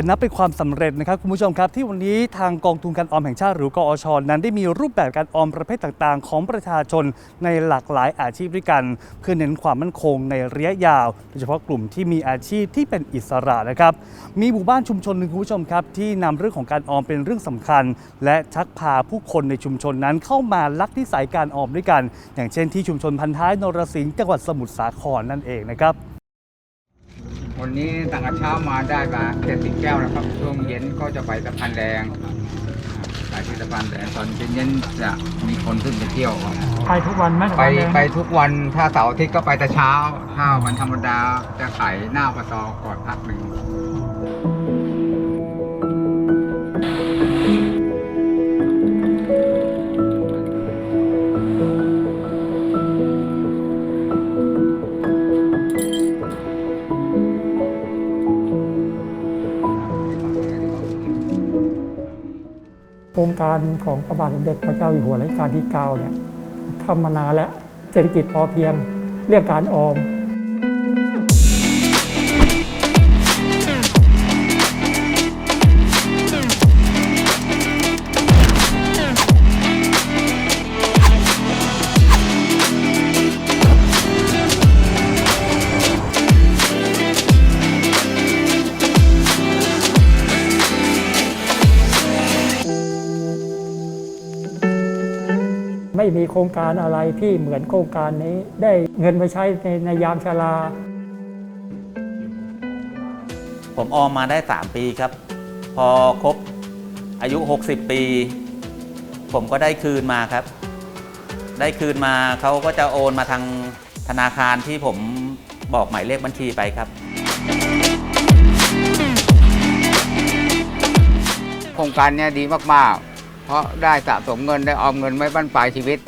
และนับเป็นความสำเร็จนะครับคุณผู้ชมครับ ที่วันนี้ทางกองทุนการออมแห่งชาติหรือกอชนั้นได้มีรูปแบบการออมประเภทต่างๆ ของประชาชนในหลากหลายอาชีพด้วยกัน เพื่อเน้นความมั่นคงในระยะยาว โดยเฉพาะกลุ่มที่มีอาชีพที่เป็นอิสระนะครับมีหมู่บ้านชุมชนหนึ่งคุณผู้ชมครับที่นำเรื่องของการออมเป็นเรื่องสำคัญ และชักพาผู้คนในชุมชนนั้นเข้ามาลักนิสัยการออมด้วยกัน อย่างเช่นที่ชุมชนพันท้ายนรสิงห์จังหวัดสมุทรสาครนั่นเองนะครับ วันนี้ตั้งแต่เช้ามาได้มาเจ็ดสิบแก้วนะครับ ช่วงเย็นก็จะไปสะพานแดงไปที่สะพานแดงตอนเย็นๆจะมีคนขึ้นไปเที่ยวไปทุกวันไหมไปไปทุกวันถ้าเสาร์อาทิตย์ก็ไปแต่เช้า ถ้าวันธรรมดาจะขายหน้าปตก่อนพักหนึ่ง รงการของพระบาทสมเด็จพระเจ้าอยู่หัวรัชกาลที่9เนี่ยทำมานานแล้วเศรษฐกิจพอเพียงเรื่องการออม ไม่มีโครงการอะไรที่เหมือนโครงการนี้ ได้เงินไปใช้ในในยามชราผมออมมาได้ 3 ปีครับ พอครบอายุ 60 ปี ผมก็ได้คืนมาครับ ได้คืนมาเขาก็จะโอนมาทางธนาคารที่ผมบอกหมายเลขบัญชีไปครับ โครงการเนี้ยดีมากๆ เพราะได้สะสมเงินได้ออมเงินไว้บั้นปลายชีวิต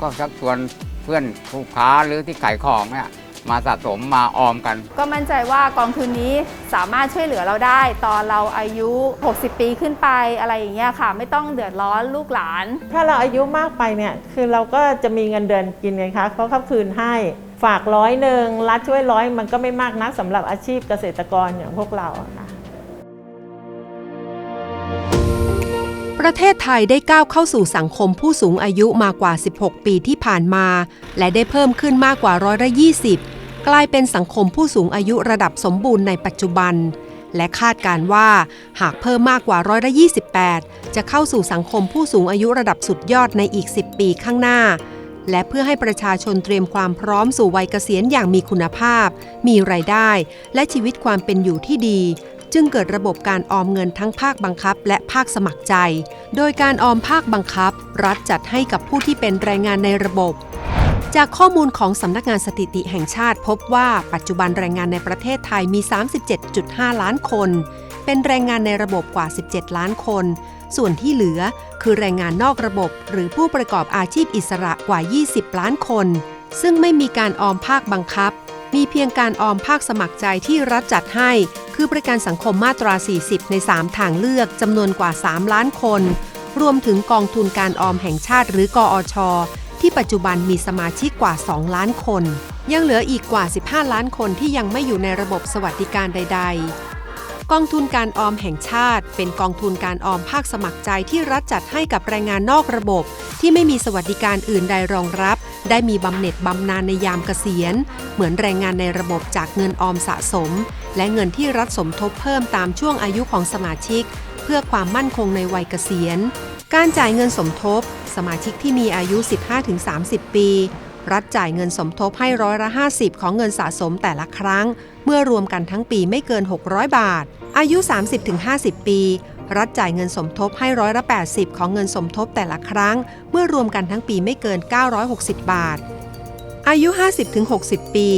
ก็ชักชวนเพื่อนผู้ค้าหรือที่ขายของเนี่ยมาสะสมมาออมกัน ก็มั่นใจว่ากองทุนนี้สามารถช่วยเหลือเราได้ ตอนเราอายุ 60 ปีขึ้นไปอะไรอย่างเงี้ยค่ะ ไม่ต้องเดือดร้อนลูกหลาน ถ้าเราอายุมากไปเนี่ยคือเราก็จะมีเงินเดือนกินไงคะเขาเขาคืนให้ฝากร้อยหนึ่งรัฐช่วยร้อยมันก็ไม่มากนักสำหรับอาชีพเกษตรกรอย่างพวกเรา ประเทศไทยได้ก้าวเข้าสู่สังคมผู้สูงอายุมากว่า 16 ปีที่ผ่านมา และได้เพิ่มขึ้นมากกว่าร้อยละ20 กลายเป็นสังคมผู้สูงอายุระดับสมบูรณ์ในปัจจุบัน และคาดการณ์ว่า หากเพิ่มมากกว่าร้อยละ28 จะเข้าสู่สังคมผู้สูงอายุระดับสุดยอดในอีก 10 ปีข้างหน้า และเพื่อให้ประชาชนเตรียมความพร้อมสู่วัยเกษียณอย่างมีคุณภาพ มีรายได้ และชีวิตความเป็นอยู่ที่ดี จึงเกิดระบบการออมเงินทั้งภาคบังคับ และภาคสมัครใจ โดยการออมภาคบังคับ รัฐจัดให้กับผู้ที่เป็นแรงงานในระบบ จากข้อมูลของสำนักงานสถิติแห่งชาติ พบว่าปัจจุบันแรงงานในประเทศไทยมี 37.5 ล้านคน เป็นแรงงานในระบบกว่า 17 ล้านคน ส่วนที่เหลือคือแรงงานนอกระบบ หรือผู้ประกอบอาชีพอิสระกว่า 20 ล้านคน ซึ่งไม่มีการออมภาคบังคับ มีเพียงการออมภาคสมัครใจที่รัฐจัดให้ คือประกันสังคมมาตรา 40 ใน 3 ทางเลือกจำนวนกว่า 3 ล้านคน รวมถึงกองทุนการออมแห่งชาติหรือกอช ที่ปัจจุบันมีสมาชิกกว่า 2 ล้านคน ยังเหลืออีกกว่า 15 ล้านคนที่ยังไม่อยู่ในระบบสวัสดิการใด ๆกองทุนการออมแห่งชาติ เป็นกองทุนการออมภาคสมัครใจที่รัฐจัดให้กับแรงงานนอกระบบ ที่ไม่มีสวัสดิการอื่นใดรองรับ ได้มีบำเหน็จบำนาญในยามเกษียณ เหมือนแรงงานในระบบจากเงินออมสะสม และเงินที่รัฐสมทบเพิ่มตามช่วงอายุของสมาชิก เพื่อความมั่นคงในวัยเกษียณ การจ่ายเงินสมทบ สมาชิกที่มีอายุ 15-30 ปี รัฐจ่ายเงินสมทบให้ร้อยละ 50 ของเงินสะสมแต่ละครั้ง เมื่อรวมกันทั้งปีไม่เกิน 600 บาท อายุ 30-50 ปี รัฐจ่ายเงินสมทบให้ร้อยละ80 ของเงินสมทบแต่ละครั้ง เมื่อรวมกันทั้งปีไม่เกิน 960 บาท อายุ 50-60 ปี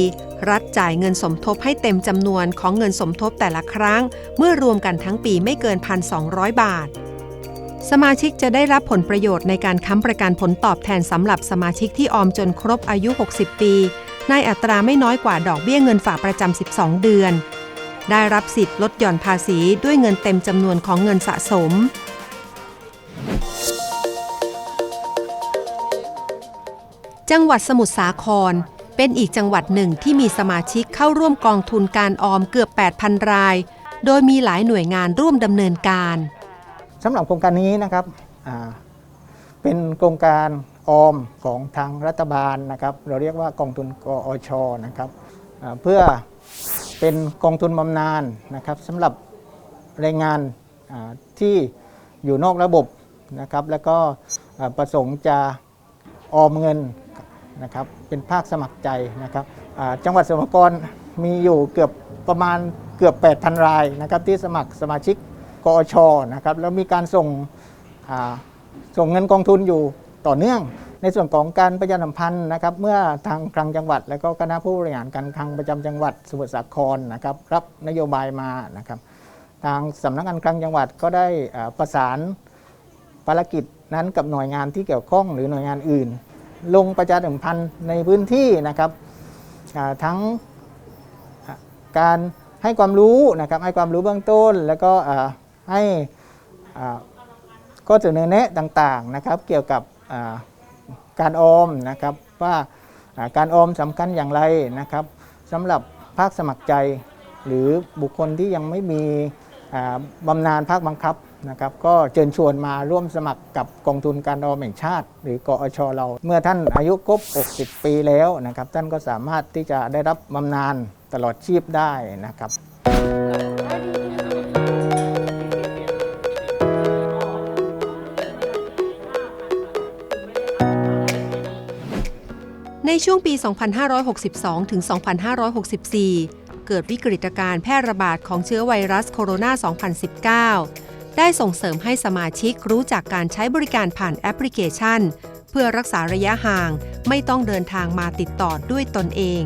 รัฐจ่ายเงินสมทบให้เต็มจำนวนของเงินสมทบแต่ละครั้ง เมื่อรวมกันทั้งปีไม่เกิน 1,200 บาทสมาชิกจะได้รับผลประโยชน์ในการค้ำประกันผลตอบแทนสำหรับสมาชิกที่ออมจนครบอายุ 60 ปี ในอัตราไม่น้อยกว่าดอกเบี้ยเงินฝากประจำ 12 เดือน ได้รับสิทธิ์ลดหย่อนภาษีด้วยเงินเต็มจำนวนของเงินสะสม จังหวัดสมุทรสาคร เป็นอีกจังหวัดหนึ่งที่มีสมาชิกเข้าร่วมกองทุนการออมเกือบ 8,000 ราย โดยมีหลายหน่วยงานร่วมดำเนินการสำหรับโครงการนี้นะครับเป็นโครงการออมของทางรัฐบาลนะครับ เราเรียกว่ากองทุนกอชนะครับเพื่อ เป็นกองทุนบำนาญนะครับสำหรับแรงงานที่อยู่นอกระบบนะครับ แล้วก็ประสงค์จะออมเงินนะครับเป็นภาคสมัครใจนะครับจังหวัดสมุทรสาครมีอยู่เกือบประมาณเกือบ 8,000 รายนะครับที่สมัครสมาชิกกอชนะครับแล้วมีการส่งส่งเงินกองทุนอยู่ต่อเนื่อง ในส่วนของการประชาสัมพันธ์นะครับ เมื่อทางคลังจังหวัด และก็คณะผู้บริหารการคลังประจำจังหวัดสมุทรสาครนะครับรับนโยบายมานะครับ ทางสำนักงานคลังจังหวัดก็ได้ประสานภารกิจนั้นกับหน่วยงานที่เกี่ยวข้องหรือหน่วยงานอื่น ลงประชาสัมพันธ์ในพื้นที่นะครับทั้งการให้ความรู้นะครับให้ความรู้เบื้องต้น แล้วก็ให้ก็เสนอแนะต่างๆนะครับ เกี่ยวกับ การออมนะครับว่าการออมสำคัญอย่างไรนะครับสำหรับภาคสมัครใจ หรือบุคคลที่ยังไม่มีอ่าบำนาญภาคบังคับนะครับก็เชิญชวนมาร่วมสมัครกับกองทุนการออมแห่งชาติ หรือกอชเรา เมื่อท่านอายุครบ 60 ปีแล้วนะครับท่านก็สามารถที่จะได้รับบำนาญตลอดชีพได้นะครับ ช่วงปี 2562 ถึง 2564 เกิดวิกฤตการณ์แพร่ระบาดของเชื้อไวรัสโคโรนา 2019 ได้ส่งเสริมให้สมาชิกรู้จักการใช้บริการผ่านแอปพลิเคชัน เพื่อรักษาระยะห่างไม่ต้องเดินทางมาติดต่อด้วยตนเอง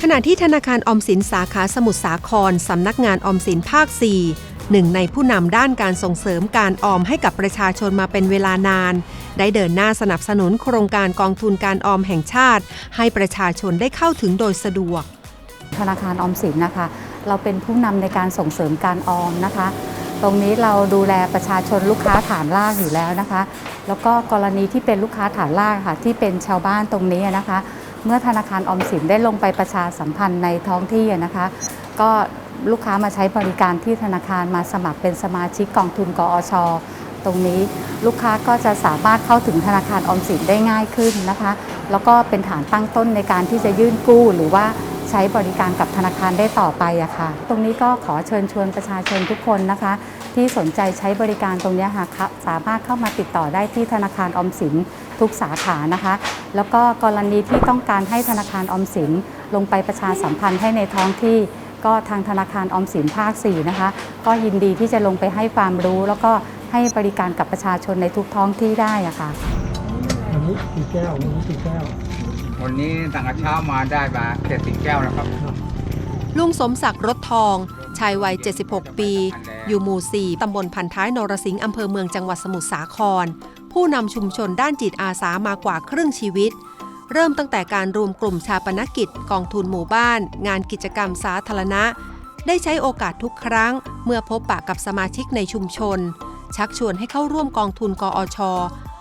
ขณะที่ธนาคารออมสินสาขาสมุทรสาคร สำนักงานออมสินภาค 4 หนึ่งในผู้นำด้านการส่งเสริมการออมให้กับประชาชนมาเป็นเวลานาน ได้เดินหน้าสนับสนุนโครงการกองทุนการออมแห่งชาติ ให้ประชาชนได้เข้าถึงโดยสะดวก ธนาคารออมสินนะคะ เราเป็นผู้นำในการส่งเสริมการออมนะคะ ตรงนี้เราดูแลประชาชนลูกค้าฐานรากอยู่แล้วนะคะ แล้วก็กรณีที่เป็นลูกค้าฐานรากค่ะที่เป็นชาวบ้านตรงนี้นะคะ เมื่อธนาคารออมสินได้ลงไปประชาสัมพันธ์ในท้องที่นะคะ ก็ ลูกค้ามาใช้บริการที่ธนาคารมาสมัครเป็นสมาชิกกองทุนกอชตรงนี้ลูกค้าก็จะสามารถเข้าถึงธนาคารออมสินได้ง่ายขึ้นนะคะ แล้วก็เป็นฐานตั้งต้นในการที่จะยื่นกู้หรือว่าใช้บริการกับธนาคารได้ต่อไปอะค่ะ ตรงนี้ก็ขอเชิญชวนประชาชนทุกคนนะคะ ที่สนใจใช้บริการตรงนี้ค่ะคสามารถเข้ามาติดต่อได้ที่ธนาคารออมสินทุกสาขานะคะ แล้วก็กรณีที่ต้องการให้ธนาคารออมสินลงไปประชาสัมพันธ์ให้ในท้องที่ ก็ทางธนาคารออมสินภาค 4 นะคะ ก็ยินดีที่จะลงไปให้ความรู้ แล้วก็ให้บริการกับประชาชนในทุกท้องที่ได้อะค่ะวันนี้กี่แก้ววันนี้กี่แก้ว วันนี้ตั้งแต่เช้ามาได้มาเจ็ดสิบแก้วแล้วครับ ลุงสมศักดิ์รถทอง ชายวัย 76 ปี อยู่หมู่ 4 ตำบลพันท้ายนรสิงห์อำเภอเมืองจังหวัดสมุทรสาคร ผู้นำชุมชนด้านจิตอาสามากว่าครึ่งชีวิต เริ่มตั้งแต่การรวมกลุ่มชาปนกิจ กองทุนหมู่บ้าน งานกิจกรรมสาธารณะ ได้ใช้โอกาสทุกครั้ง เมื่อพบปะกับสมาชิกในชุมชน ชักชวนให้เข้าร่วมกองทุนกอช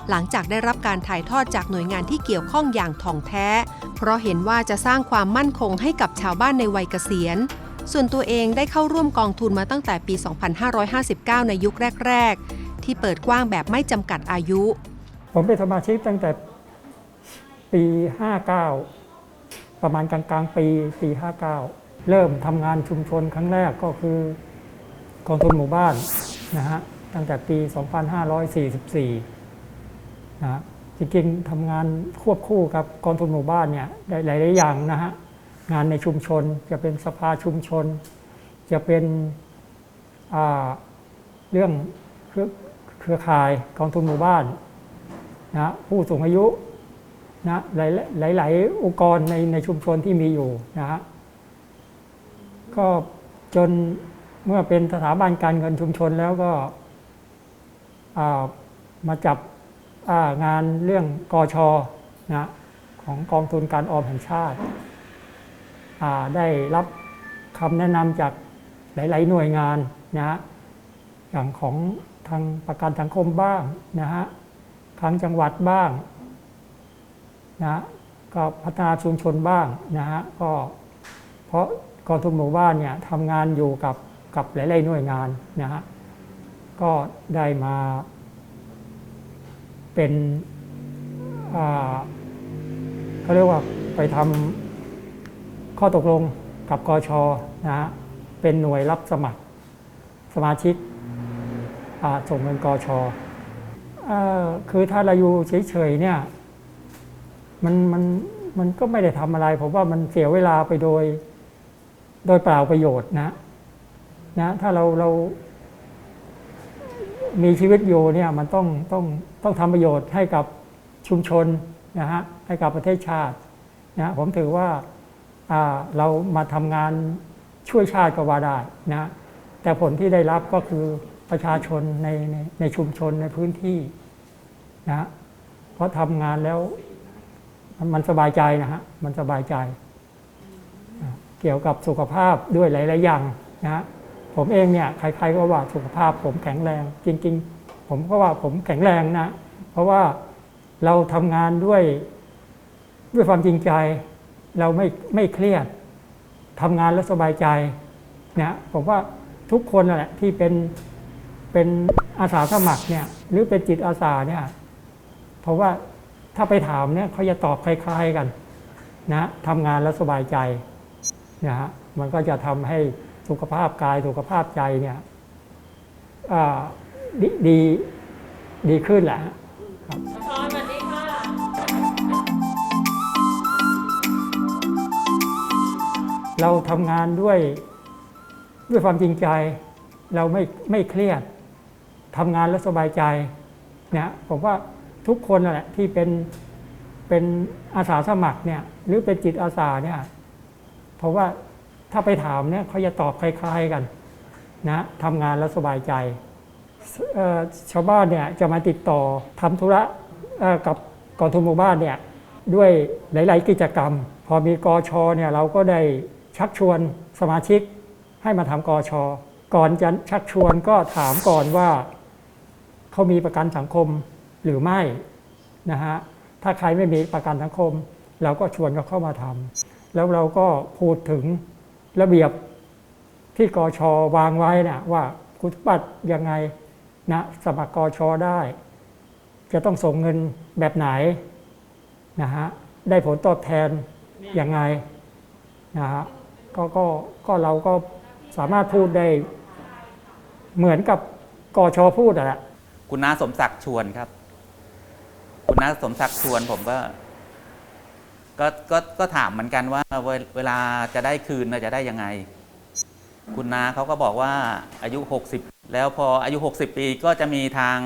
หลังจากได้รับการถ่ายทอดจากหน่วยงานที่เกี่ยวข้องอย่างถ่องแท้ เพราะเห็นว่าจะสร้างความมั่นคงให้กับชาวบ้านในวัยเกษียณ ส่วนตัวเองได้เข้าร่วมกองทุนมาตั้งแต่ปี 2559 ในยุคแรก ๆ ที่เปิดกว้างแบบไม่จำกัดอายุ ผมเป็นสมาชิกตั้งแต่ ปี 59 ประมาณกลางกลางๆปีปี 59 เริ่มทำงานชุมชนครั้งแรกก็คือกองทุนหมู่บ้านนะฮะตั้งแต่ปี 2544นะฮะจริงๆทำงานควบคู่กับกองทุนหมู่บ้านเนี่ยหลายๆอย่างนะฮะงานในชุมชนจะเป็นสภาชุมชน จะเป็นเรื่องเครือเครือข่ายกองทุนหมู่บ้านนะผู้สูงอายุ นะหลายหลายๆองค์กรในในชุมชนที่มีอยู่นะฮะก็จนเมื่อเป็นสถาบันการเงินชุมชนแล้วก็มาจับางานเรื่องกอชอนะของกองทุนการออมแห่งชาติาได้รับคำแนะนำจากหลาย ๆ หน่วยงานนะฮะอย่างของทางประกันสังคมบ้างนะฮะทางจังหวัดบ้าง นะก็พัฒนาชุมชนบ้างนะฮะก็เพราะกองทุนหมู่บ้านเนี่ยทำงานอยู่กับกับหลายๆหน่วยงานนะฮะก็ได้มาเป็นเขาเรียกว่าไปทำข้อตกลงกับกอชนะฮะเป็นหน่วยรับสมัครสมาชิกส่งเงินกชอ่อคือถ้าเราอยู่เฉยๆเนี่ย มันมันมันก็ไม่ได้ทำอะไรผมว่ามันเสียเวลาไปโดย โดยเปล่าประโยชน์นะ นะ ถ้าเราเรา มีชีวิตอยู่เนี่ย มันต้องต้องต้องทำประโยชน์ให้กับชุมชนนะฮะให้กับประเทศชาตินะผมถือว่าอ่าเรามาทำงานช่วยชาติก็ว่าได้นะแต่ผลที่ได้รับก็คือประชาชนในในในชุมชนในพื้นที่นะเพราะทำงานแล้ว มันสบายใจนะฮะมันสบายใจ เกี่ยวกับสุขภาพด้วยหลาย ๆ อย่างนะฮะผมเองเนี่ยใครๆก็ว่าสุขภาพผมแข็งแรง จริง ๆ ผมก็ว่าผมแข็งแรงนะ เพราะว่าเราทำงานด้วยด้วยความจริงใจ เราไม่ไม่เครียดทำงานแล้วสบายใจนะผมว่าทุกคนแหละที่เป็นเป็นอาสาสมัครเนี่ยหรือเป็นจิตอาสาเนี่ยเพราะว่า ถ้าไปถามเนี่ยเขาจะตอบคล้าย ๆกันนะทำงานแล้วสบายใจนะฮะมันก็จะทำให้สุขภาพกายสุขภาพใจเนี่ยดดีดีขึ้นแหละฮะครับเราทำงานด้วยด้วยความจริงใจ เราไม่ไม่เครียดทำงานแล้วสบายใจเนี่ยผมว่า ทุกคนนั่นแหละที่เป็นเป็นอาสาสมัครเนี่ย หรือเป็นจิตอาสาเนี่ย เพราะว่าถ้าไปถามเนี่ยเขาจะตอบคล้าย ๆกันนะทำงานแล้วสบายใจชาวบ้านเนี่ยจะมาติดต่อทำธุระกับกองทุนหมู่บ้านเนี่ยด้วยหลาย ๆ กิจกรรม พอมีกอชเนี่ยเราก็ได้ชักชวนสมาชิกให้มาทำกอชก่อนจะชักชวนก็ถามก่อนว่าเขามีประกันสังคม หรือไม่นะฮะถ้าใครไม่มีประกันสังคม เราก็ชวนเขาเข้ามาทำแล้วเราก็พูดถึงระเบียบที่กอชวางไว้นะว่าคุณสมบัติยังไงนะสมัครกอชได้ จะต้องส่งเงินแบบไหนนะฮะได้ผลตอบแทนยังไงนะฮะก็ก็ก็เราก็สามารถพูดได้เหมือนกับกอชพูดอะละคุณน้าสมศักดิ์ชวนครับ น้าสมศักดิ์ชวนผมก็ก็ก็ก็ถามเหมือนกันว่าเวเวลาจะได้คืนจะได้ยังไง คุณนาเขาก็บอกว่าอายุ 60 แล้วพออายุ 60 ปีก็จะมีทาง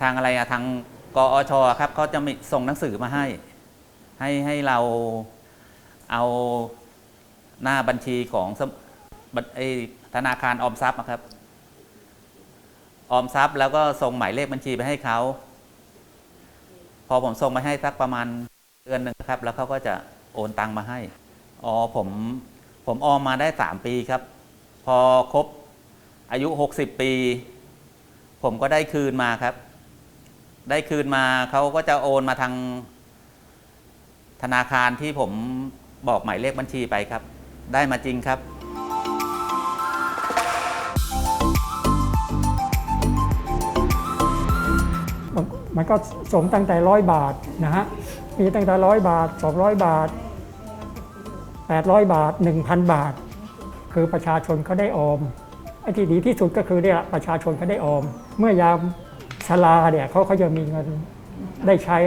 ทางอะไรอะทางกอชครับเขาจะมีส่งหนังสือมาให้ ให้ให้เราเอาหน้าบัญชีของสมบัญไอ้ธนาคารออมทรัพย์ครับ ออมทรัพย์ แล้วก็ส่งหมายเลขบัญชีไปให้เขาพอผมส่งไปให้สักประมาณเดือนหนึ่งครับ แล้วเขาก็จะโอนตังมาให้อ๋อผมผมออมมาได้สามปีครับ พอครบอายุหกสิบปี ผมก็ได้คืนมาครับ ได้คืนมาเขาก็จะโอนมาทางธนาคารที่ผมบอกหมายเลขบัญชีไปครับ ได้มาจริงครับ มันก็ส่งตั้งแต่ร้อยบาทนะฮะ มีตั้งแต่ร้อยบาท 200 บาท 800 บาท 1,000 บาท คือประชาชนเขาได้ออมไอ้ที่ดีที่สุดก็คือเนี่ยประชาชนเขาได้ออม เมื่อยามชราเนี่ยเขาเขาจะมีเงินได้ใช้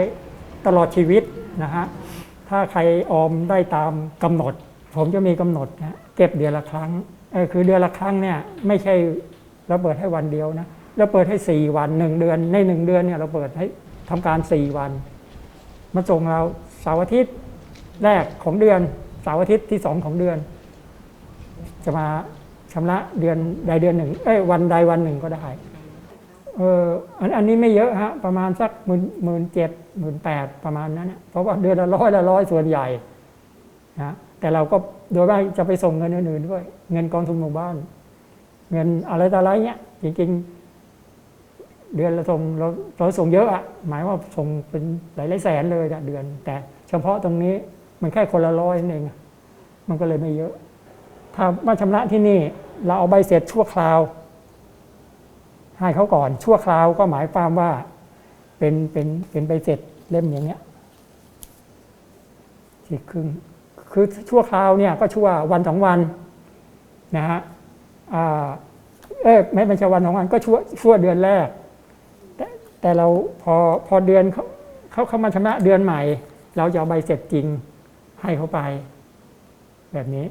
ตลอดชีวิตนะฮะ ถ้าใครออมได้ตามกำหนด ผมจะมีกำหนดนะเก็บเดือนละครั้งเออคือเดือนละครั้งเนี่ยไม่ใช่ราเปิดให้วันเดียวนะ เราเปิดให้4วัน1เดือน ใน1เดือนเนี่ยเราเปิดให้ทำการ4วัน มาส่งเราเสาร์อาทิตย์แรกของเดือนเสาร์อาทิตย์ที่2ของเดือน จะมาชำระเดือนใดเดือนหนึ่งเอ้ยวันใดวันหนึ่งก็ได้เอออันอันนี้ไม่เยอะฮะประมาณสักหมื่นหมื่นเจ็ดหมื่นแปดประมาณนั้นนะเพราะว่าเดือนละร้อยละร้อยส่วนใหญ่นะแต่เราก็โดยมากจะไปส่งเงินอื่นๆด้วย เงินกองทุนหมู่บ้าน เงินอะไรต่ออะไรเงี้ยจริงๆ เดือนละส่งเราเราส่งเยอะอะหมายว่าส่งเป็นหลายหลายแสนเลยอะเดือน แต่เฉพาะตรงนี้มันแค่คนละร้อยนั่นเองมันก็เลยไม่เยอะ ถ้ามาชำระที่นี่เราเอาใบเสร็จชั่วคราว ให้เขาก่อนชั่วคราวก็หมายความว่าเป็นเป็นเป็นใบเสร็จเล่มอย่างเนี้ยฉีกครึ่งคือชั่วคราวเนี่ยก็ชั่ววันสองวันนะฮะอ่าเอ้ยไม่ไม่ใช่วันสองวันก็ชั่วชั่วเดือนแรก แต่แต่เราพอพอเดือนเขาเขาเขามาชำระเดือนใหม่ เราจะเอาใบเสร็จจริงให้เขาไป แบบนี้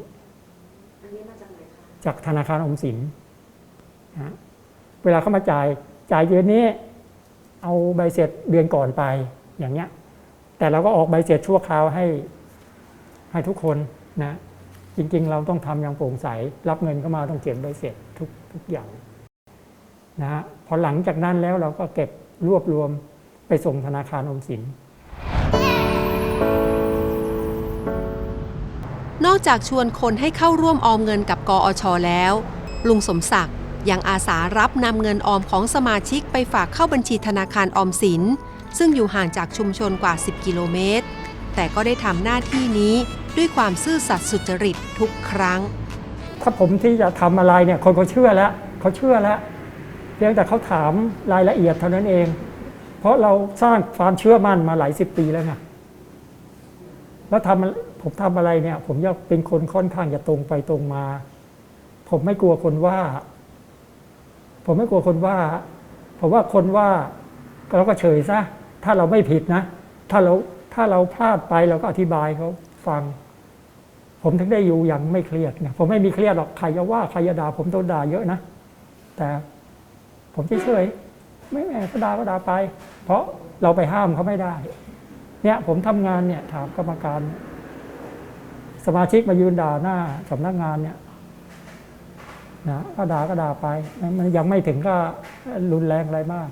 จากธนาคารออมสินนะฮะเวลาเขามาจ่ายจ่ายเดือนนี้ เอาใบเสร็จเดือนก่อนไปอย่างเงี้ย แต่เราก็ออกใบเสร็จชั่วคราวให้ให้ทุกคนนะ จริงๆ เราต้องทำอย่างโปร่งใส รับเงินเข้ามาต้องเก็บใบเสร็จทุกทุกอย่างนะฮะพอหลังจากนั้นแล้วเราก็เก็บ รวบรวมไปส่งธนาคารออมสิน นอกจากชวนคนให้เข้าร่วมออมเงินกับกอชแล้ว ลุงสมศักดิ์ยังอาสารับนำเงินออมของสมาชิกไปฝากเข้าบัญชีธนาคารออมสิน ซึ่งอยู่ห่างจากชุมชนกว่า 10 กิโลเมตร แต่ก็ได้ทำหน้าที่นี้ด้วยความซื่อสัตย์สุจริตทุกครั้ง ถ้าผมที่จะทำอะไรเนี่ยคนเขาเชื่อแล้วเขาเชื่อแล้ว เพียงแต่เขาถามรายละเอียดเท่านั้นเอง เพราะเราสร้างความเชื่อมั่นมาหลายสิบปีแล้วไงแล้วทำผมทำอะไรเนี่ย ผมอยากเป็นคนค่อนข้างจะตรงไปตรงมา ผมไม่กลัวคนว่า ผมไม่กลัวคนว่า ผมว่าคนว่าเราก็เฉยซะถ้าเราไม่ผิดนะ ถ้าเราถ้าเราพลาดไปเราก็อธิบายเขาฟัง ผมถึงได้อยู่อย่างไม่เครียดเนี่ยผมไม่มีเครียดหรอกใครจะว่าใครจะด่าผมโดนด่าเยอะนะแต่ ผมเฉยๆไม่แม่ก็ด่าก็ด่าไป เพราะเราไปห้ามเขาไม่ได้ เนี่ยผมทำงานเนี่ยถามกรรมการ สมาชิกมายืนด่าหน้าสำนักงานเนี่ยนะก็ด่าก็ด่าไปมันยังไม่ถึงก็รุนแรงอะไรมาก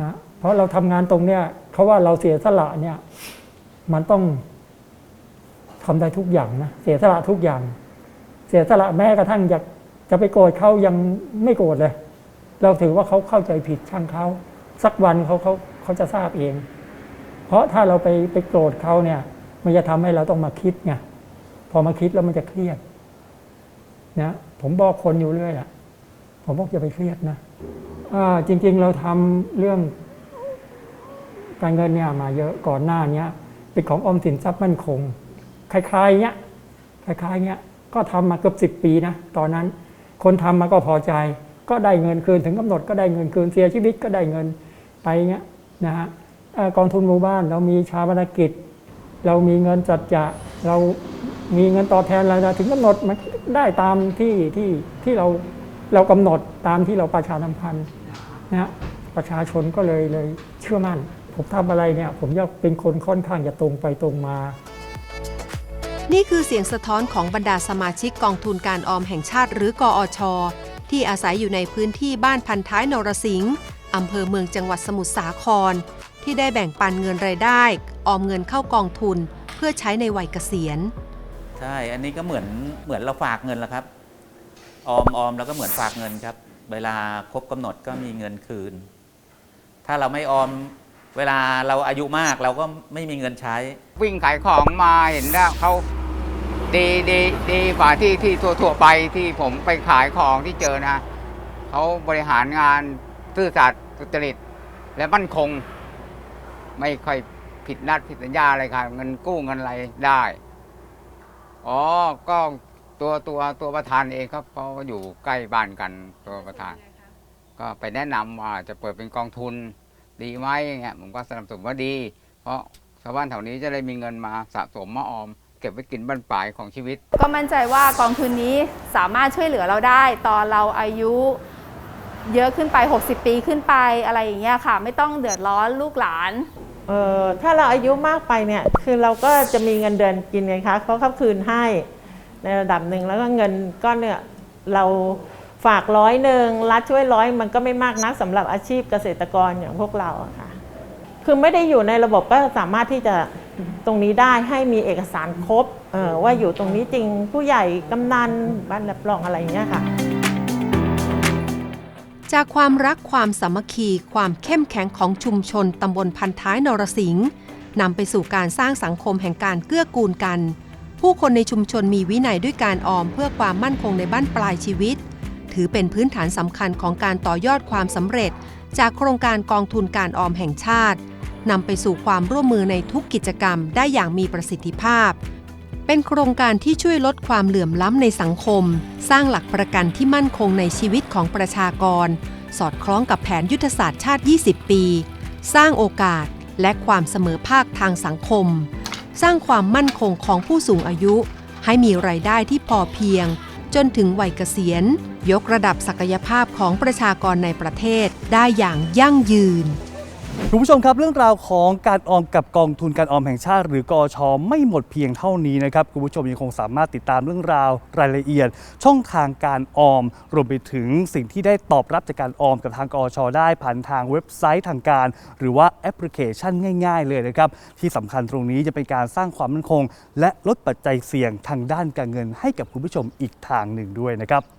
นะเพราะเราทำงานตรงเนี้ยเขาว่าเราเสียสละเนี่ย มันต้องทำได้ทุกอย่างนะเสียสละทุกอย่าง เสียสละแม้กระทั่งจะจะไปโกรธเขายังไม่โกรธเลย เราถือว่าเขาเข้าใจผิดช่างเขาสักวันเขาเขาเขาจะทราบเอง เพราะถ้าเราไปไปโกรธเขาเนี่ย มันจะทำให้เราต้องมาคิดไงพอมาคิดแล้วมันจะเครียดนะผมบอกคนอยู่เรื่อยอะผมบอกอย่าไปเครียดนะอ่าจริง ๆ เราทำเรื่อง การเงินเนี่ยมาเยอะก่อนหน้าเนี้ยเป็นของออมสินทรัพย์มั่นคง คล้ายๆเงี้ยคล้ายๆเงี้ยก็ทำมาเกือบสิบปีนะตอนนั้น คนทำมาก็พอใจ ก็ได้เงินคืนถึงกำหนดก็ได้เงินคืนเสียชีวิตก็ได้เงินไปเงี้ยนะฮะกองทุนหมู่บ้านเรามีชาบนกิจ เรามีเงินจัดจะเรามีเงินตอบแทนอะไรนะถึงกำหนดมันได้ตามที่ที่ที่เราเรากำหนดตามที่เราประชาสัมพันธ์นะฮะประชาชนก็เลยเลยเชื่อมั่น ผมทำอะไรเนี่ยผมอยากเป็นคนค่อนข้างจะตรงไปตรงมานี่คือเสียงสะท้อนของบรรดาสมาชิกกองทุนการออมแห่งชาติหรือกอช ที่อาศัยอยู่ในพื้นที่บ้านพันท้ายนรสิงห์อำเภอเมืองจังหวัดสมุทรสาคร ที่ได้แบ่งปันเงินรายได้ ออมเงินเข้ากองทุน เพื่อใช้ในวัยเกษียณ ใช่ อันนี้ก็เหมือนเหมือนเราฝากเงินแล้วครับ ออมออมแล้วก็เหมือนฝากเงินครับ เวลาครบกำหนดก็มีเงินคืน ถ้าเราไม่ออมเวลาเราอายุมากเราก็ไม่มีเงินใช้ วิ่งขายของมาเห็นแล้วเขา ดีดีดีกว่าที่ที่ทั่วทั่วๆไปที่ผมไปขายของที่เจอนะเขาบริหารงานซื่อสัตย์สุจริต และมั่นคง ไม่ค่อยผิดนัดผิดสัญญาอะไรค่ะ เงินกู้เงินอะไรได้ อ๋อก็ตัวตัวตัวประธานเองครับเพราะว่าอยู่ใกล้บ้านกันตัวประธาน ก็ไปแนะนำว่าจะเปิดเป็นกองทุนดีไหมอย่างเงี้ยผมก็สนับสนุนว่าดี เพราะชาวบ้านแถวนี้จะได้มีเงินมาสะสมมาออม เก็บไว้กินบั้นปลายของชีวิต ก็มั่นใจว่ากองทุนนี้สามารถช่วยเหลือเราได้ ตอนเราอายุเยอะขึ้นไป 60 ปีขึ้นไปอะไรอย่างเงี้ยค่ะ ไม่ต้องเดือดร้อนลูกหลาน เอ่อถ้าเราอายุมากไปเนี่ยคือเราก็จะมีเงินเดือนกินไงคะเขาเขาคืนให้ในระดับหนึ่งแล้วก็เงินก้อนเนี่ยเราฝากร้อยหนึ่งรัฐช่วยร้อยมันก็ไม่มากนักสำหรับอาชีพเกษตรกรอย่างพวกเราอะค่ะ คือไม่ได้อยู่ในระบบก็สามารถที่จะ ตรงนี้ได้ให้มีเอกสารครบว่าอยู่ตรงนี้จริงผู้ใหญ่กำนันบ้านรับรองอะไรอย่างเงี้ยค่ะ จากความรักความสามัคคีความเข้มแข็งของชุมชนตำบลพันท้ายนรสิงห์นำไปสู่การสร้างสังคมแห่งการเกื้อกูลกัน ผู้คนในชุมชนมีวินัยด้วยการออมเพื่อความมั่นคงในบ้านปลายชีวิต ถือเป็นพื้นฐานสำคัญของการต่อยอดความสำเร็จ จากโครงการกองทุนการออมแห่งชาติ นำไปสู่ความร่วมมือในทุกกิจกรรมได้อย่างมีประสิทธิภาพ เป็นโครงการที่ช่วยลดความเหลื่อมล้ำในสังคม สร้างหลักประกันที่มั่นคงในชีวิตของประชากร สอดคล้องกับแผนยุทธศาสตร์ชาติ 20 ปี สร้างโอกาสและความเสมอภาคทางสังคม สร้างความมั่นคงของผู้สูงอายุ ให้มีไรายได้ที่พอเพียง จนถึงวัยเกษียณ ยกระดับศักยภาพของประชากรในประเทศได้อย่างยั่งยืน คุณผู้ชมครับเรื่องราวของการออมกับกองทุนการออมแห่งชาติ หรือกอชไม่หมดเพียงเท่านี้นะครับคุณผู้ชมยังคงสามารถติดตามเรื่องราวรายละเอียด ช่องทางการออม รวมไปถึงสิ่งที่ได้ตอบรับจากการออมกับทางกอชได้ผ่านทางเว็บไซต์ทางการ หรือว่าแอปพลิเคชันง่าย ๆ เลยนะครับที่สำคัญตรงนี้จะเป็นการสร้างความมั่นคง และลดปัจจัยเสี่ยงทางด้านการเงินให้กับคุณผู้ชมอีกทางหนึ่งด้วยนะครับ